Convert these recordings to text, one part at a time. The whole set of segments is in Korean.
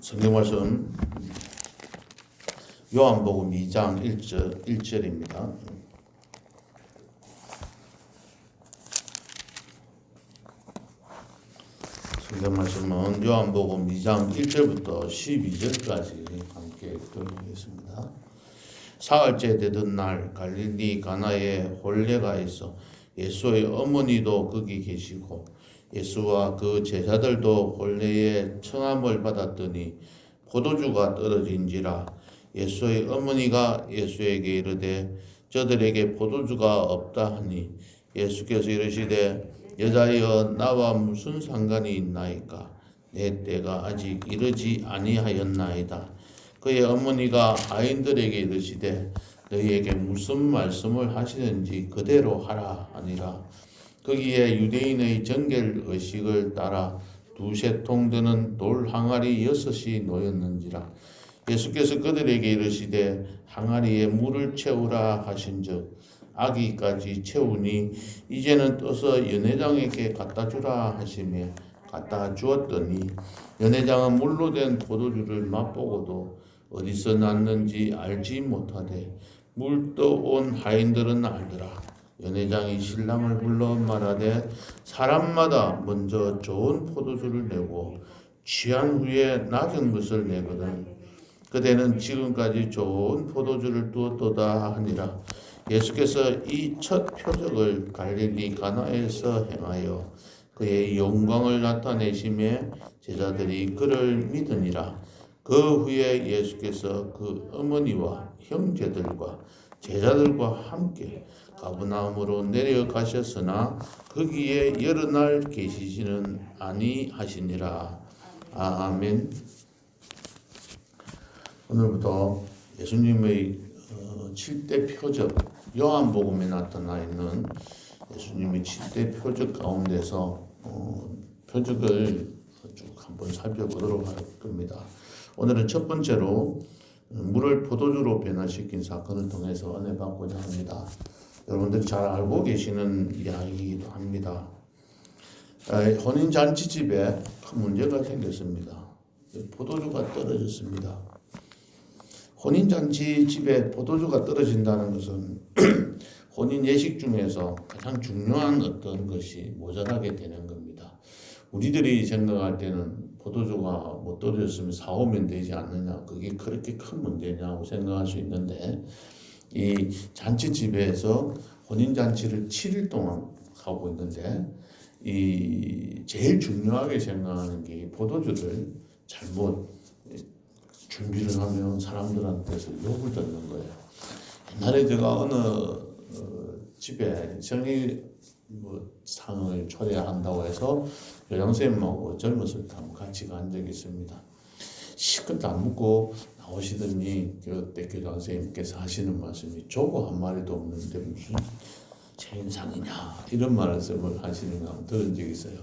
성경 말씀 요한복음 2장 1절 1절입니다. 성경 말씀은 요한복음 2장 1절부터 12절까지 함께 읽겠습니다. 사흘째 되던 날 갈릴리 가나에 혼례가 있어 예수의 어머니도 거기 계시고 예수와 그 제자들도 혼례에 청함을 받았더니 포도주가 떨어진지라 예수의 어머니가 예수에게 이르되 저들에게 포도주가 없다 하니 예수께서 이르시되 여자여 나와 무슨 상관이 있나이까? 내 때가 아직 이르지 아니하였나이다. 그의 어머니가 아인들에게 이르시되 너희에게 무슨 말씀을 하시는지 그대로 하라 하니라 거기에 유대인의 정결 의식을 따라 두세 통 드는 돌 항아리 여섯이 놓였는지라 예수께서 그들에게 이르시되 항아리에 물을 채우라 하신즉 아기까지 채우니 이제는 떠서 연회장에게 갖다 주라 하시며 갖다 주었더니 연회장은 물로 된 포도주를 맛보고도 어디서 났는지 알지 못하되 물 떠온 하인들은 알더라 연회장이 신랑을 불러 말하되 사람마다 먼저 좋은 포도주를 내고 취한 후에 낮은 것을 내거든. 그대는 지금까지 좋은 포도주를 두었도다 하니라. 예수께서 이 첫 표적을 갈릴리 가나에서 행하여 그의 영광을 나타내심에 제자들이 그를 믿으니라. 그 후에 예수께서 그 어머니와 형제들과 제자들과 함께 가브나움으로 내려가셨으나 거기에 여러 날 계시지는 아니하시니라. 아멘. 오늘부터 예수님의 어, 7대 표적 요한복음에 나타나 있는 예수님의 7대 표적 가운데서 어, 표적을 쭉 한번 살펴보도록 할 겁니다. 오늘은 첫 번째로 물을 포도주로 변화시킨 사건을 통해서 은혜 받고자 합니다. 여러분들이 잘 알고 계시는 이야기이기도 합니다. 혼인 잔치집에 큰 문제가 생겼습니다. 포도주가 떨어졌습니다. 혼인 잔치집에 포도주가 떨어진다는 것은 혼인 예식 중에서 가장 중요한 어떤 것이 모자라게 되는 겁니다. 우리들이 생각할 때는 포도주가 못 떨어졌으면 사오면 되지 않느냐 그게 그렇게 큰 문제냐고 생각할 수 있는데 이 잔치집에서 혼인 잔치를 7일 동안 하고 있는데 이 제일 중요하게 생각하는 게 포도주를 잘못 준비를 하면 사람들한테서 욕을 듣는 거예요. 옛날에 제가 어느 어, 집에 생일 뭐 상을 초대한다고 해서 교장선생님하고 젊었을 때 같이 간 적이 있습니다. 시컷도 안 묻고 나오시더니 그때 교장 선생님께서 하시는 말씀이 조고 한 마리도 없는데 무슨 생일상이냐 이런 말씀을 하시는 거 들은 적이 있어요.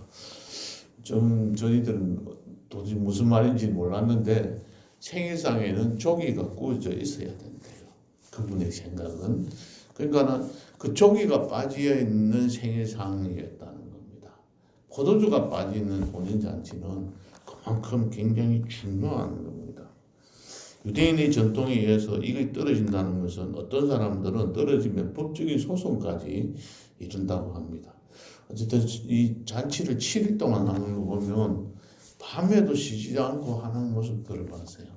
좀 저희들은 도저히 무슨 말인지 몰랐는데 생일상에는 조기가 구워져 있어야 된대요. 그분의 생각은 그러니까는 그 조기가 빠져 있는 생일상이었다는 겁니다. 포도주가 빠지는 혼인잔치는 그만큼 굉장히 중요한. 유대인의 전통에 의해서 이게 떨어진다는 것은 어떤 사람들은 떨어지면 법적인 소송까지 이른다고 합니다. 어쨌든 이 잔치를 7일 동안 하는 거 보면 밤에도 쉬지 않고 하는 모습들을 봤어요.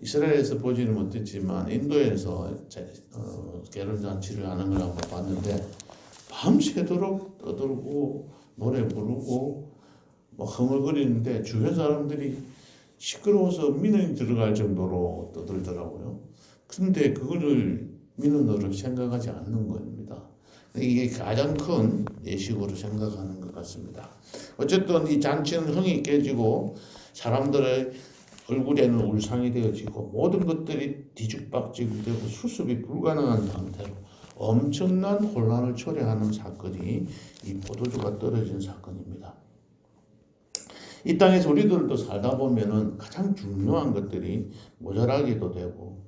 이스라엘에서 보지는 못했지만 인도에서 어, 결혼 잔치를 하는 걸 한번 봤는데 밤새도록 떠들고 노래 부르고 뭐 흥얼거리는데 주변 사람들이 시끄러워서 민원이 들어갈 정도로 떠들더라고요. 근데 그거를 민원으로 생각하지 않는 겁니다. 이게 가장 큰 예식으로 생각하는 것 같습니다. 어쨌든 이 잔치는 흥이 깨지고 사람들의 얼굴에는 울상이 되어지고 모든 것들이 뒤죽박죽이 되고 수습이 불가능한 상태로 엄청난 혼란을 초래하는 사건이 이 포도주가 떨어진 사건입니다. 이 땅에서 우리들도 살다 보면은 가장 중요한 것들이 모자라기도 되고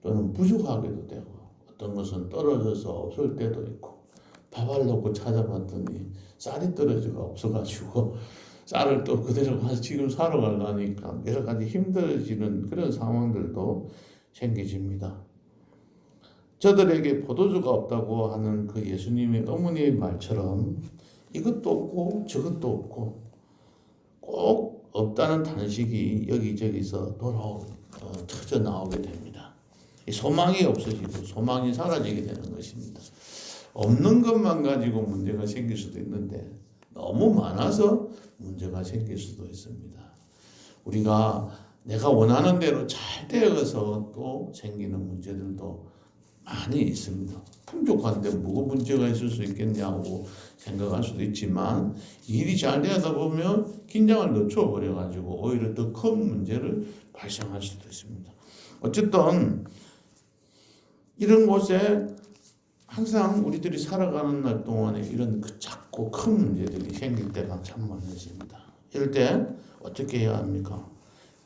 또는 부족하기도 되고 어떤 것은 떨어져서 없을 때도 있고 밥을 넣고 찾아봤더니 쌀이 떨어져가 없어가지고 쌀을 또 그대로 가서 지금 사러 가려니까 여러 가지 힘들어지는 그런 상황들도 생기집니다. 저들에게 포도주가 없다고 하는 그 예수님의 어머니의 말처럼 이것도 없고 저것도 없고 꼭 없다는 단식이 여기저기서 돌아오 어, 터져 나오게 됩니다. 이 소망이 없어지고 소망이 사라지게 되는 것입니다. 없는 것만 가지고 문제가 생길 수도 있는데 너무 많아서 문제가 생길 수도 있습니다. 우리가 내가 원하는 대로 잘 되어서 또 생기는 문제들도 많이 있습니다. 풍족한데 뭐가 문제가 있을 수 있겠냐고 생각할 수도 있지만 일이 잘 되다 보면 긴장을 늦춰버려 가지고 오히려 더 큰 문제를 발생할 수도 있습니다. 어쨌든 이런 곳에 항상 우리들이 살아가는 날 동안에 이런 그 작고 큰 문제들이 생길 때가 참 많습니다. 이럴 때 어떻게 해야 합니까?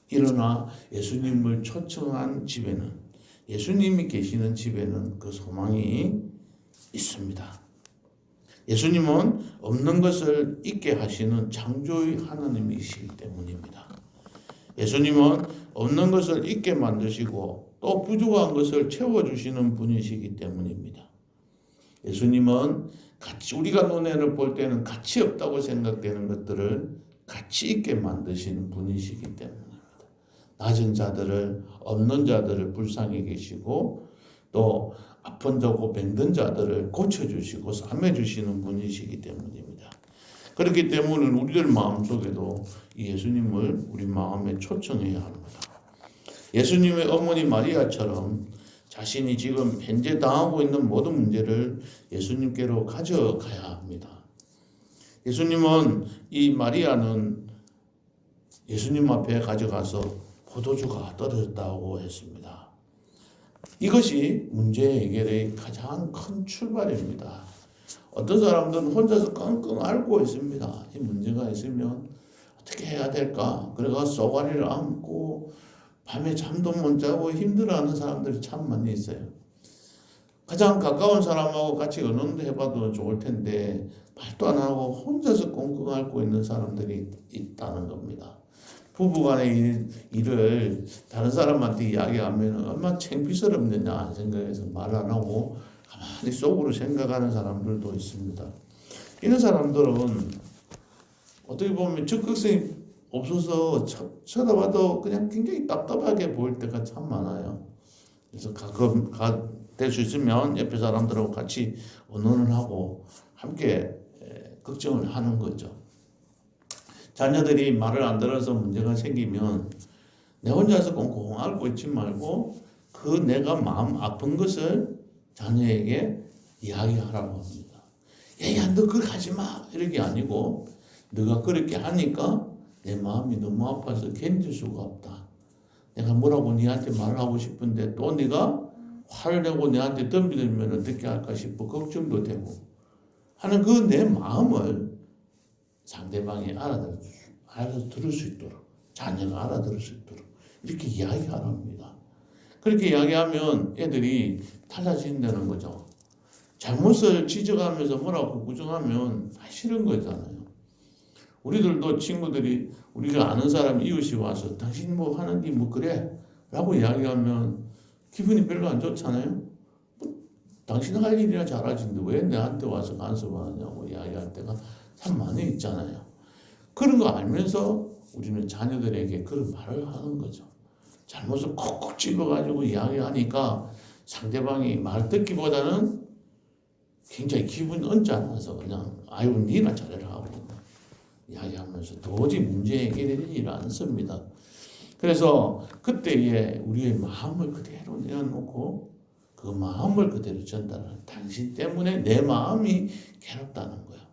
일어나 예수님을 초청한 집에는 예수님이 계시는 집에는 그 소망이 있습니다. 예수님은 없는 것을 있게 하시는 창조의 하나님이시기 때문입니다. 예수님은 없는 것을 있게 만드시고 또 부족한 것을 채워주시는 분이시기 때문입니다. 예수님은 가치 우리가 눈에는 볼 때는 가치 없다고 생각되는 것들을 가치 있게 만드시는 분이시기 때문입니다. 낮은 자들을 없는 자들을 불쌍히 계시고 또 아픈 자고 병든 자들을 고쳐주시고 삼해주시는 분이시기 때문입니다. 그렇기 때문에 우리들 마음속에도 이 예수님을 우리 마음에 초청해야 합니다. 예수님의 어머니 마리아처럼 자신이 지금 현재 당하고 있는 모든 문제를 예수님께로 가져가야 합니다. 예수님은 이 마리아는 예수님 앞에 가져가서 포도주가 떨어졌다고 했습니다. 이것이 문제 해결의 가장 큰 출발입니다. 어떤 사람들은 혼자서 끙끙 앓고 있습니다. 이 문제가 있으면 어떻게 해야 될까? 그래가 쏘가리를 안고 밤에 잠도 못 자고 힘들어하는 사람들이 참 많이 있어요. 가장 가까운 사람하고 같이 언론도 해봐도 좋을 텐데 말도 안 하고 혼자서 꽁꽁 앓고 있는 사람들이 있다는 겁니다. 부부 간의 일, 일을 다른 사람한테 이야기하면 얼마나 창피스럽느냐 생각해서 말 안 하고 가만히 속으로 생각하는 사람들도 있습니다. 이런 사람들은 어떻게 보면 적극성이 없어서 쳐, 쳐다봐도 그냥 굉장히 답답하게 보일 때가 참 많아요. 그래서 가끔 될수 있으면 옆에 사람들하고 같이 언론을 하고 함께 걱정을 하는 거죠. 자녀들이 말을 안 들어서 문제가 생기면 내 혼자서 꽁꽁 앓고 있지 말고 그 내가 마음 아픈 것을 자녀에게 이야기하라고 합니다. 야야 너 그걸 하지 마 이렇게 아니고 너가 그렇게 하니까 내 마음이 너무 아파서 견딜 수가 없다. 내가 뭐라고 네한테 말하고 싶은데 또 네가 화를 내고 내한테 덤비들면 어떻게 할까 싶어 걱정도 되고 하는 그 내 마음을 상대방이 알아들, 알아들을 수 있도록 자녀가 알아들을 수 있도록 이렇게 이야기하랍니다. 그렇게 이야기하면 애들이 달라진다는 거죠. 잘못을 지적하면서 뭐라고 구정하면 싫은 거잖아요. 우리들도 친구들이 우리가 아는 사람 이웃이 와서 당신 뭐 하는 게 뭐 그래? 라고 이야기하면 기분이 별로 안 좋잖아요. 뭐, 당신 할 일이나 잘하시는데 왜 내한테 와서 간섭하냐고 이야기할 때가 참 많이 있잖아요. 그런 거 알면서 우리는 자녀들에게 그런 말을 하는 거죠. 잘못을 콕콕 집어가지고 이야기하니까 상대방이 말 듣기보다는 굉장히 기분이 언짢아서 그냥 아유 니나 잘해라 하고 이야기하면서 도저히 문제 해결되지 않습니다. 그래서 그때에 우리의 마음을 그대로 내어놓고 그 마음을 그대로 전달하는 당신 때문에 내 마음이 괴롭다는 거예요.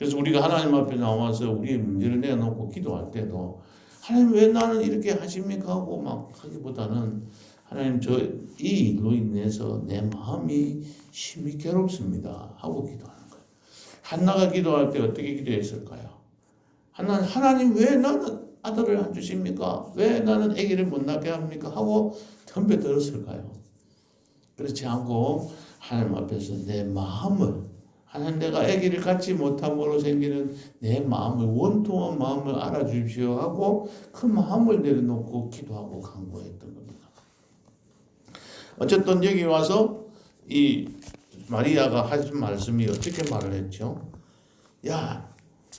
그래서 우리가 하나님 앞에 나와서 우리의 문제를 내놓고 기도할 때도 하나님 왜 나는 이렇게 하십니까 하고 막 하기보다는 하나님 저 이 일로 인해서 내 마음이 심히 괴롭습니다 하고 기도하는 거예요. 한나가 기도할 때 어떻게 기도했을까요? 하나님 하나님 왜 나는 아들을 안 주십니까? 왜 나는 아기를 못 낳게 합니까? 하고 덤벼들었을까요? 그렇지 않고 하나님 앞에서 내 마음을 하나님 내가 아기를 갖지 못함으로 생기는 내 마음을 원통한 마음을 알아주십시오 하고 그 마음을 내려놓고 기도하고 간구했던 겁니다. 어쨌든 여기 와서 이 마리아가 하신 말씀이 어떻게 말을 했죠? 야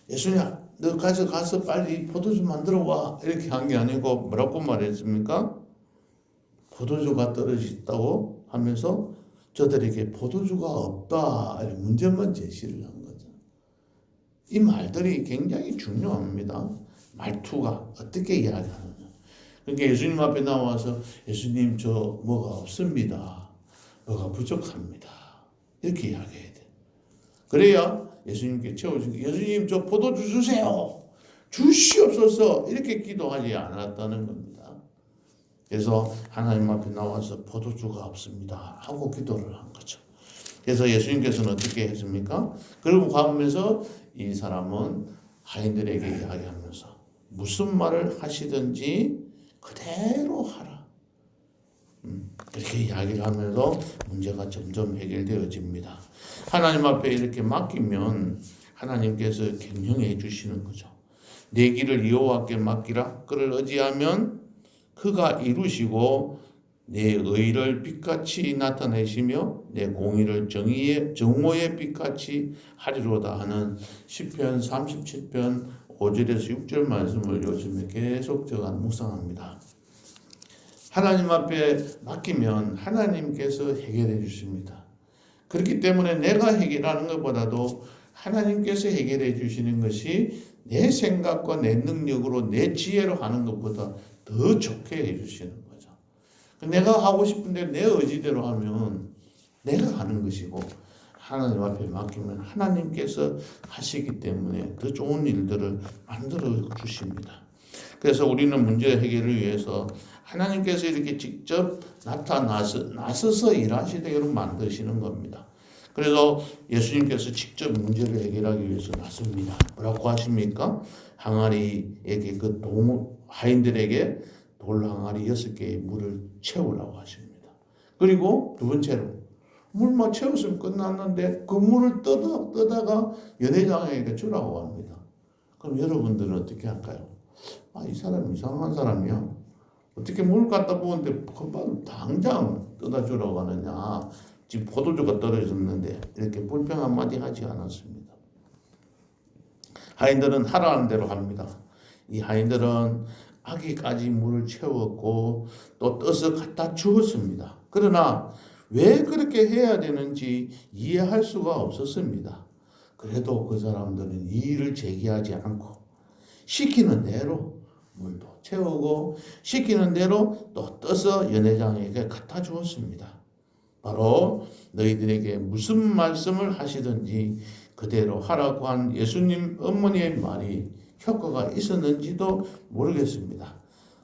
예수야 너 가서 가서 빨리 포도주 만들어 와 이렇게 한 게 아니고 뭐라고 말했습니까? 포도주가 떨어졌다고 하면서 저들에게 포도주가 없다 이런 문제만 제시를 한 거죠. 이 말들이 굉장히 중요합니다. 말투가 어떻게 이야기하느냐. 그러니까 예수님 앞에 나와서 예수님 저 뭐가 없습니다. 뭐가 부족합니다. 이렇게 이야기해야 돼. 그래야 예수님께 채워주는 예수님 저 포도주 주세요. 주시옵소서 이렇게 기도하지 않았다는 겁니다. 그래서 하나님 앞에 나와서 포도주가 없습니다 하고 기도를 한 거죠. 그래서 예수님께서는 어떻게 했습니까? 그리고 가면서 이 사람은 하인들에게 이야기하면서 무슨 말을 하시든지 그대로 하라. 음, 그렇게 이야기를 하면서 문제가 점점 해결되어집니다. 하나님 앞에 이렇게 맡기면 하나님께서 경영해 주시는 거죠. 내 길을 여호와께 맡기라. 그를 의지하면 그가 이루시고 내 의를 빛같이 나타내시며 내 공의를 정의의 정오의 빛같이 하리로다 하는 시편 37편 5절에서 6절 말씀을 요즘에 계속 제가 묵상합니다. 하나님 앞에 맡기면 하나님께서 해결해 주십니다. 그렇기 때문에 내가 해결하는 것보다도 하나님께서 해결해 주시는 것이 내 생각과 내 능력으로 내 지혜로 하는 것보다 더 좋게 해 주시는 거죠. 내가 하고 싶은데 내 의지대로 하면 내가 하는 것이고 하나님 앞에 맡기면 하나님께서 하시기 때문에 더 좋은 일들을 만들어 주십니다. 그래서 우리는 문제 해결을 위해서 하나님께서 이렇게 직접 나타나서 나서서 일하시도록 만드시는 겁니다. 그래서 예수님께서 직접 문제를 해결하기 위해서 나섭니다. 뭐라고 하십니까? 항아리에게 그 동, 하인들에게 돌 항아리 여섯 개의 물을 채우라고 하십니다. 그리고 두 번째로 물만 채웠으면 끝났는데 그 물을 떠다, 떠다가 연회장에게 주라고 합니다. 그럼 여러분들은 어떻게 할까요? 아, 이 사람 이상한 사람이야. 어떻게 물 갖다 부었는데 금방 당장 떠다 주라고 하느냐. 지금 포도주가 떨어졌는데 이렇게 불평 한마디 하지 않았습니다. 하인들은 하라는 대로 합니다. 이 하인들은 아기까지 물을 채웠고 또 떠서 갖다 주었습니다. 그러나 왜 그렇게 해야 되는지 이해할 수가 없었습니다. 그래도 그 사람들은 이의를 제기하지 않고 시키는 대로 물도 채우고 시키는 대로 또 떠서 연회장에게 갖다 주었습니다. 바로 너희들에게 무슨 말씀을 하시든지 그대로 하라고 한 예수님 어머니의 말이 효과가 있었는지도 모르겠습니다.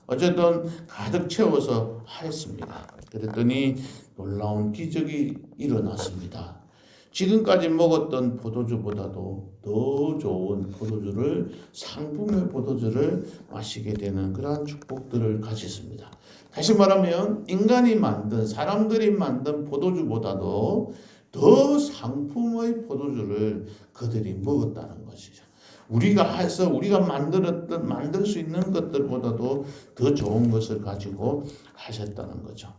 어쨌든 가득 채워서 하였습니다. 그랬더니 놀라운 기적이 일어났습니다. 지금까지 먹었던 포도주보다도 더 좋은 포도주를 상품의 포도주를 마시게 되는 그러한 축복들을 가졌습니다. 다시 말하면 인간이 만든 사람들이 만든 포도주보다도 더 상품의 포도주를 그들이 먹었다는 것이죠. 우리가 해서 우리가 만들었던 만들 수 있는 것들보다도 더 좋은 것을 가지고 하셨다는 거죠.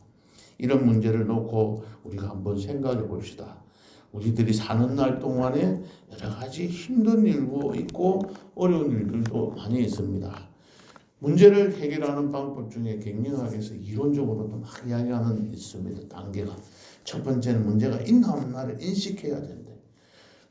이런 문제를 놓고 우리가 한번 생각해 봅시다. 우리들이 사는 날 동안에 여러 가지 힘든 일도 있고 어려운 일들도 많이 있습니다. 문제를 해결하는 방법 중에 갱년학에서 이론적으로도 막 이야기하는 있습니다. 단계가 첫 번째는 문제가 있나 없나를 인식해야 된다.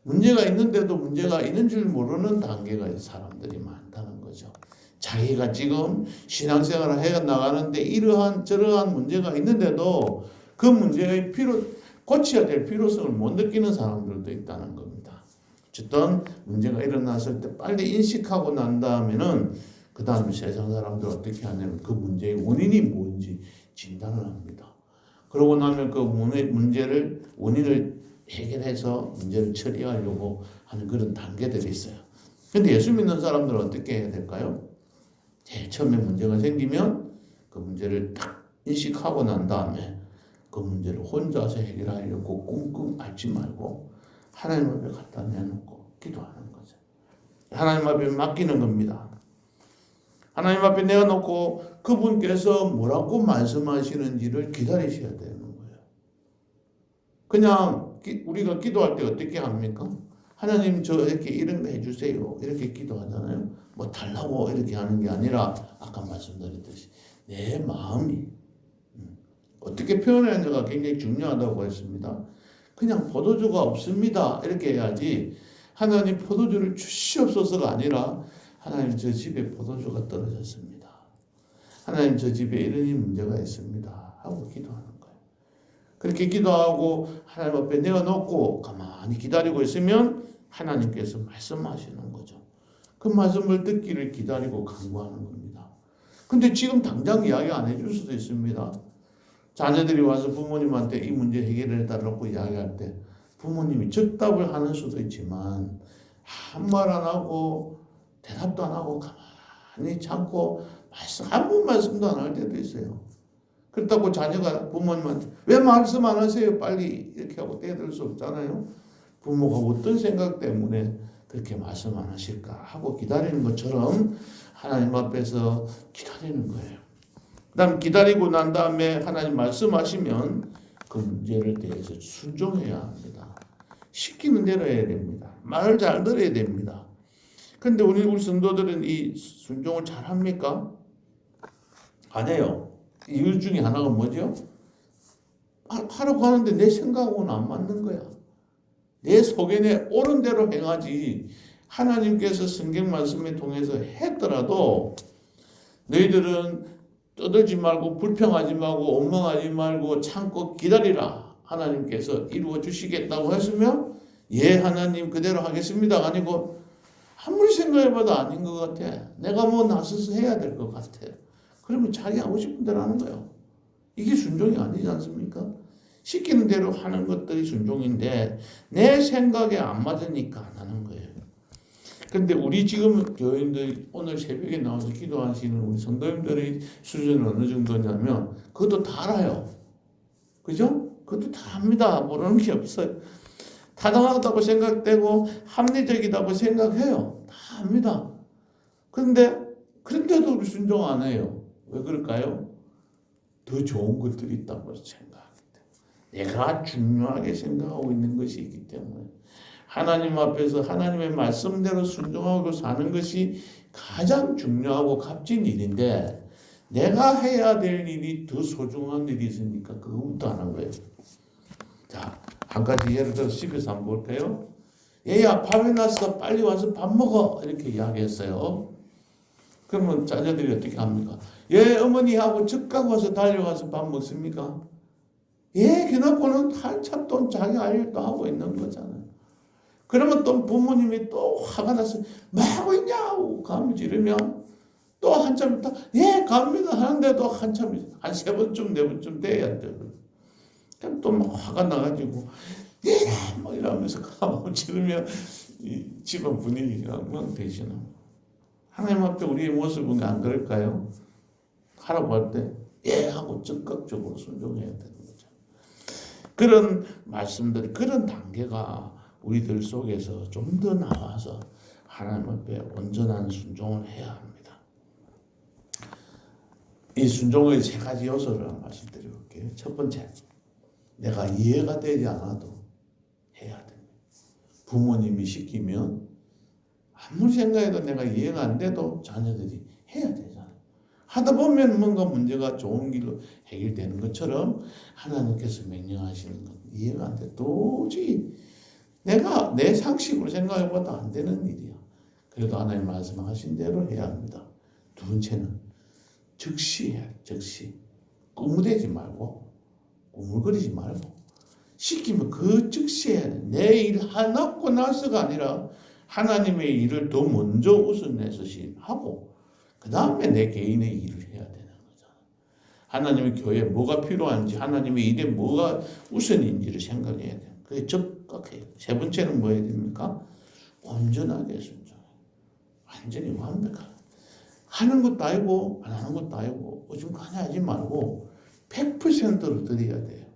문제가 있는데도 문제가 있는 줄 모르는 단계가 사람들이 많다는 거죠. 자기가 지금 신앙생활을 해 나가는데 이러한 저러한 문제가 있는데도 그 문제의 필요 고쳐야 될 필요성을 못 느끼는 사람들도 있다는 겁니다. 어쨌든 문제가 일어났을 때 빨리 인식하고 난 다음에는 그 다음에 세상 사람들 어떻게 하냐면 그 문제의 원인이 뭔지 진단을 합니다. 그러고 나면 그 문제를 원인을 해결해서 문제를 처리하려고 하는 그런 단계들이 있어요. 근데 예수 믿는 사람들은 어떻게 해야 될까요? 제일 처음에 문제가 생기면 그 문제를 딱 인식하고 난 다음에 그 문제를 혼자서 해결하려고 꿍꿍 앓지 말고 하나님 앞에 갖다 내놓고 기도하는 거죠. 하나님 앞에 맡기는 겁니다. 하나님 앞에 내어놓고 그분께서 뭐라고 말씀하시는지를 기다리셔야 되는 거예요. 그냥 기- 우리가 기도할 때 어떻게 합니까? 하나님 저 이렇게 이런 거 해주세요. 이렇게 기도하잖아요. 뭐 달라고 이렇게 하는 게 아니라 아까 말씀드렸듯이 내 마음이 음, 어떻게 표현하는지가 굉장히 중요하다고 했습니다. 그냥 포도주가 없습니다. 이렇게 해야지 하나님 포도주를 주시옵소서가 아니라 하나님 저 집에 포도주가 떨어졌습니다. 하나님 저 집에 이런 이 문제가 있습니다. 하고 기도하는 거예요. 그렇게 기도하고 하나님 앞에 내어놓고 가만히 기다리고 있으면 하나님께서 말씀하시는 거죠. 그 말씀을 듣기를 기다리고 간구하는 겁니다. 근데 지금 당장 이야기 안 해줄 수도 있습니다. 자녀들이 와서 부모님한테 이 문제 해결해 달라고 이야기할 때 부모님이 즉답을 하는 수도 있지만 한말안 하고 대답도 안 하고 가만히 참고 말씀 한번 말씀도 안 할 때도 있어요. 그렇다고 자녀가 부모님한테 왜 말씀 안 하세요? 빨리 이렇게 하고 떼들 수 없잖아요. 부모가 어떤 생각 때문에 그렇게 말씀 안 하실까 하고 기다리는 것처럼 하나님 앞에서 기다리는 거예요. 그다음 기다리고 난 다음에 하나님 말씀하시면 그 문제를 대해서 순종해야 합니다. 시키는 대로 해야 됩니다. 말을 잘 들어야 됩니다. 근데 우리 우리 성도들은 이 순종을 잘 합니까? 안 해요. 이유 중에 하나가 뭐죠? 하- 하라고 하는데 내 생각하고는 안 맞는 거야. 내 속에 내 옳은 대로 행하지. 하나님께서 성경 말씀에 통해서 했더라도 너희들은 떠들지 말고 불평하지 말고 원망하지 말고 참고 기다리라. 하나님께서 이루어 주시겠다고 했으면 예 하나님 그대로 하겠습니다. 아니고 아무리 생각해봐도 아닌 것 같아. 내가 뭐 나서서 해야 될 것 같아. 그러면 자기 하고 싶은 대로 하는 거예요. 이게 순종이 아니지 않습니까? 시키는 대로 하는 것들이 순종인데 내 생각에 안 맞으니까 안 하는 거예요. 근데 우리 지금 교인들 오늘 새벽에 나와서 기도하시는 우리 성도님들의 수준은 어느 정도냐면 그것도 다 알아요. 그죠? 그것도 다 합니다. 모르는 게 없어요. 타당하다고 생각되고 합리적이다고 생각해요. 다 합니다. 그런데 그런데도 우리 순종 안 해요. 왜 그럴까요? 더 좋은 것들이 있다고 때문에 내가 중요하게 생각하고 있는 것이 있기 때문에 하나님 앞에서 하나님의 말씀대로 순종하고 사는 것이 가장 중요하고 값진 일인데 내가 해야 될 일이 더 소중한 일이 있으니까 그거부터 안한 거예요. 자, 한 가지 예를 들어 집에서 한번 볼까요? 얘야 밥이 났어 빨리 와서 밥 먹어 이렇게 이야기했어요. 그러면 자녀들이 어떻게 합니까? 예 어머니하고 즉각 와서 달려가서 밥 먹습니까? 예 그놓고는 한참 또 자기 할 일도 하고 있는 거잖아요. 그러면 또 부모님이 또 화가 나서 뭐 하고 있냐고 감을 지르면 또 한참 있다 예 갑니다 하는데도 한참 한 세 번쯤 네 번쯤 돼야 돼. 그럼 또 막 화가 나가지고 예 뭐 이러면서 감을 지르면 이 집안 분위기가 엉망되시는 하나님 앞에 우리의 모습은 안 그럴까요? 하라고 할 때 예 하고 적극적으로 순종해야 되는 거죠. 그런 말씀들, 그런 단계가 우리들 속에서 좀 더 나와서 하나님 앞에 온전한 순종을 해야 합니다. 이 순종의 세 가지 요소를 말씀드려볼게요. 첫 번째, 내가 이해가 되지 않아도 해야 됩니다. 부모님이 시키면 아무리 생각해도 내가 이해가 안 돼도 자녀들이 해야 되잖아요. 하다 보면 뭔가 문제가 좋은 길로 해결되는 것처럼 하나님께서 명령하시는 건 이해가 안 돼. 도저히 내가 내 상식으로 생각해봐도 안 되는 일이야. 그래도 하나님 말씀하신 대로 해야 합니다. 두 번째는 즉시 해, 즉시. 꾸무대지 말고, 꾸물거리지 말고. 시키면 그 즉시 해야 돼. 내일 해놓고 나서가 아니라 하나님의 일을 더 먼저 우선해서 하고, 그 다음에 내 개인의 일을 해야 되는 거잖아. 하나님의 교회에 뭐가 필요한지, 하나님의 일에 뭐가 우선인지를 생각해야 돼. 그게 적 극해요. 세 번째는 뭐 해야 됩니까? 온전하게 순종해. 완전히 완벽하게. 하는 것도 아니고, 안 하는 것도 아니고, 어중간히 하지 말고, 100%를 드려야 돼요.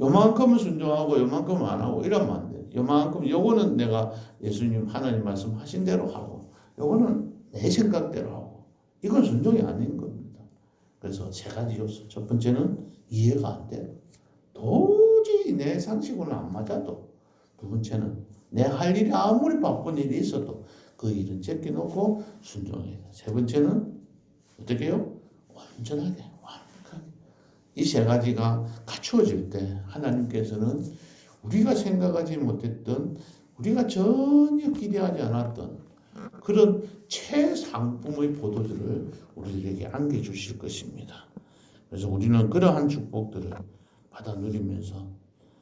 요만큼은 순종하고 요만큼은 안 하고 이러면 안 돼. 요만큼 요거는 내가 예수님 하나님 말씀 하신 대로 하고 요거는 내 생각대로 하고 이건 순종이 아닌 겁니다. 그래서 세 가지 요소. 첫 번째는 이해가 안 돼. 도 저히 내 상식으로는 안 맞아도 두 번째는 내 할 일이 아무리 바쁜 일이 있어도 그 일은 제껴놓고 순종해야 돼. 세 번째는 어떻게 해요? 완전하게 완벽하게 이 세 가지가 갖추어질 때 하나님께서는 우리가 생각하지 못했던 우리가 전혀 기대하지 않았던 그런 최상품의 보도들을 우리들에게 안겨주실 것입니다. 그래서 우리는 그러한 축복들을 받아 누리면서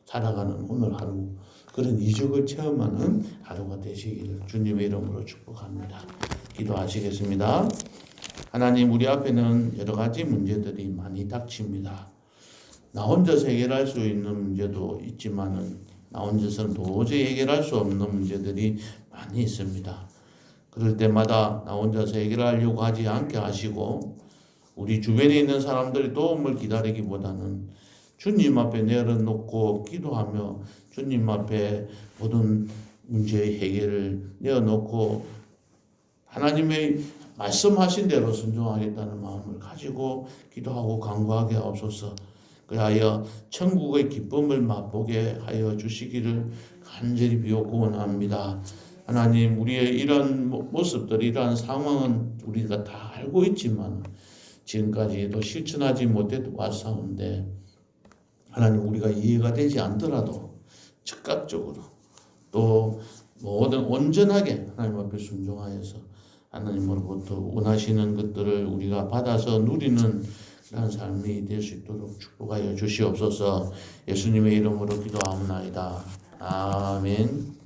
살아가는 오늘 하루 그런 이적을 체험하는 하루가 되시기를 주님의 이름으로 축복합니다. 기도하시겠습니다. 하나님 우리 앞에는 여러 가지 문제들이 많이 닥칩니다. 나 혼자서 해결할 수 있는 문제도 있지만은 나 혼자서는 도저히 해결할 수 없는 문제들이 많이 있습니다. 그럴 때마다 나 혼자서 해결하려고 하지 않게 하시고 우리 주변에 있는 사람들이 도움을 기다리기보다는 주님 앞에 내려놓고 기도하며 주님 앞에 모든 문제의 해결을 내어놓고 하나님의 말씀하신 대로 순종하겠다는 마음을 가지고 기도하고 간구하게 하옵소서. 그하여 천국의 기쁨을 맛보게 하여 주시기를 간절히 비옵고 원합니다. 하나님 우리의 이런 모- 모습들 이러한 상황은 우리가 다 알고 있지만 지금까지도 실천하지 못해 왔사온데 하나님 우리가 이해가 되지 않더라도 즉각적으로 또 모든 온전하게 하나님 앞에 순종하여서 하나님으로부터 원하시는 것들을 우리가 받아서 누리는 그런 삶이 될 수 있도록 축복하여 주시옵소서 예수님의 이름으로 기도하옵나이다. 아멘.